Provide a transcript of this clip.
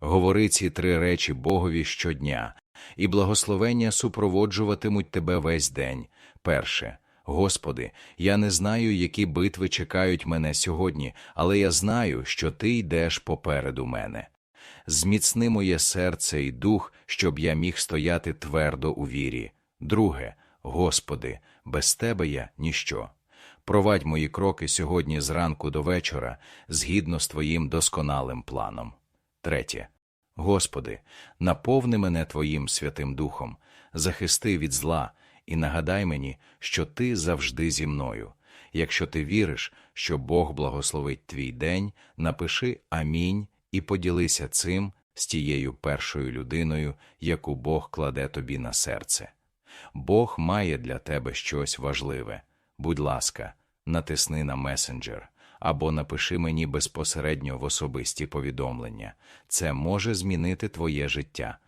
Говори ці три речі Богові щодня, і благословення супроводжуватимуть тебе весь день. Перше. Господи, я не знаю, які битви чекають мене сьогодні, але я знаю, що Ти йдеш попереду мене. Зміцни моє серце і дух, щоб я міг стояти твердо у вірі. Друге, Господи, без Тебе я ніщо. Провадь мої кроки сьогодні зранку до вечора, згідно з Твоїм досконалим планом. Третє. Господи, наповни мене Твоїм Святим Духом, захисти від зла і нагадай мені, що Ти завжди зі мною. Якщо ти віриш, що Бог благословить твій день, напиши Амінь і поділися цим з тією першою людиною, яку Бог кладе тобі на серце. Бог має для тебе щось важливе. Будь ласка, натисни на месенджер або напиши мені безпосередньо в особисті повідомлення. Це може змінити твоє життя.